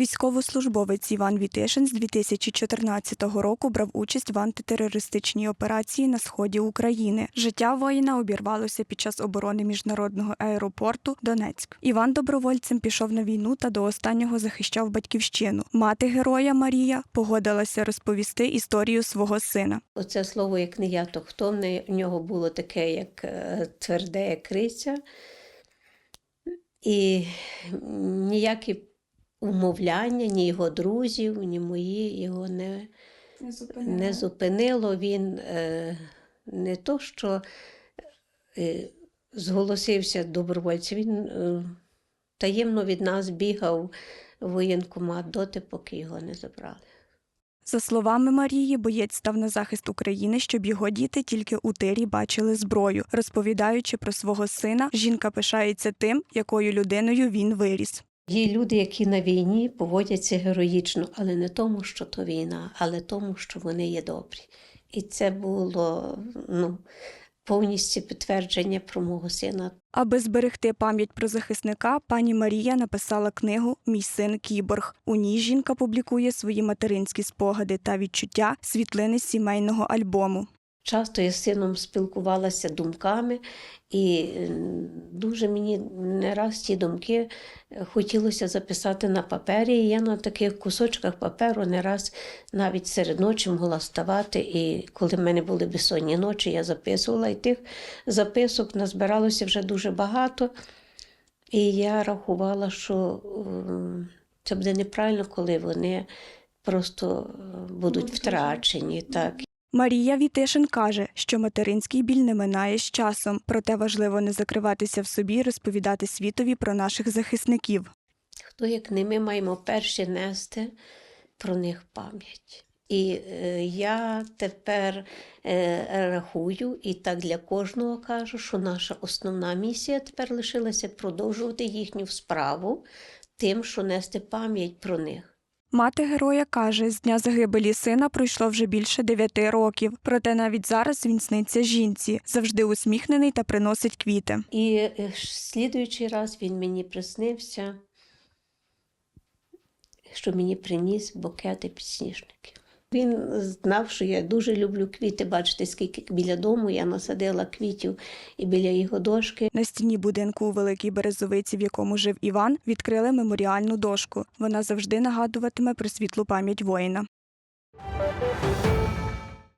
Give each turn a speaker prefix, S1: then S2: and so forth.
S1: Військовослужбовець Іван Вітишин з 2014 року брав участь в антитерористичній операції на сході України. Життя воїна обірвалося під час оборони міжнародного аеропорту Донецьк. Іван добровольцем пішов на війну та до останнього захищав батьківщину. Мати героя Марія погодилася розповісти історію свого сина.
S2: Оце слово як не я, то хто в нього було таке, як е, тверде, криця. І ніякі умовляння, ні його друзів, ні мої його не, не зупинило. Він е, не то, що е, зголосився добровольцем, він е, таємно від нас бігав в воєнкомат доти, поки його не забрали.
S1: За словами Марії, боєць став на захист України, щоб його діти тільки у тирі бачили зброю. Розповідаючи про свого сина, жінка пишається тим, якою людиною він виріс.
S2: Є люди, які на війні поводяться героїчно, але не тому, що то війна, але тому, що вони є добрі. І це було ну, повністю підтвердження про мого сина.
S1: Аби зберегти пам'ять про захисника, пані Марія написала книгу Мій син кіборг. У ній жінка публікує свої материнські спогади та відчуття світлини сімейного альбому.
S2: Часто я з сином спілкувалася думками, і дуже мені не раз ті думки е, хотілося записати на папері. І я на таких кусочках паперу не раз навіть серед ночі могла вставати. І коли в мене були безсонні ночі, я записувала, і тих записок назбиралося вже дуже багато. І я рахувала, що ем, це буде неправильно, коли вони просто е, будуть втрачені. Так.
S1: Марія Вітишин каже, що материнський біль не минає з часом, проте важливо не закриватися в собі, і розповідати світові про наших захисників.
S2: Хто як не ми маємо перші нести про них пам'ять. І е, я тепер е, рахую, і так для кожного кажу, що наша основна місія тепер лишилася продовжувати їхню справу тим, що нести пам'ять про них.
S1: Мати героя каже, з дня загибелі сина пройшло вже більше дев'яти років. Проте навіть зараз він сниться жінці, завжди усміхнений та приносить квіти.
S2: І е, слідуючий раз він мені приснився, що мені приніс букети підсніжників. Він знав, що я дуже люблю квіти. Бачите, скільки біля дому я насадила квітів і біля його дошки.
S1: На стіні будинку у Великій Березовиці, в якому жив Іван, відкрили меморіальну дошку. Вона завжди нагадуватиме про світлу пам'ять воїна.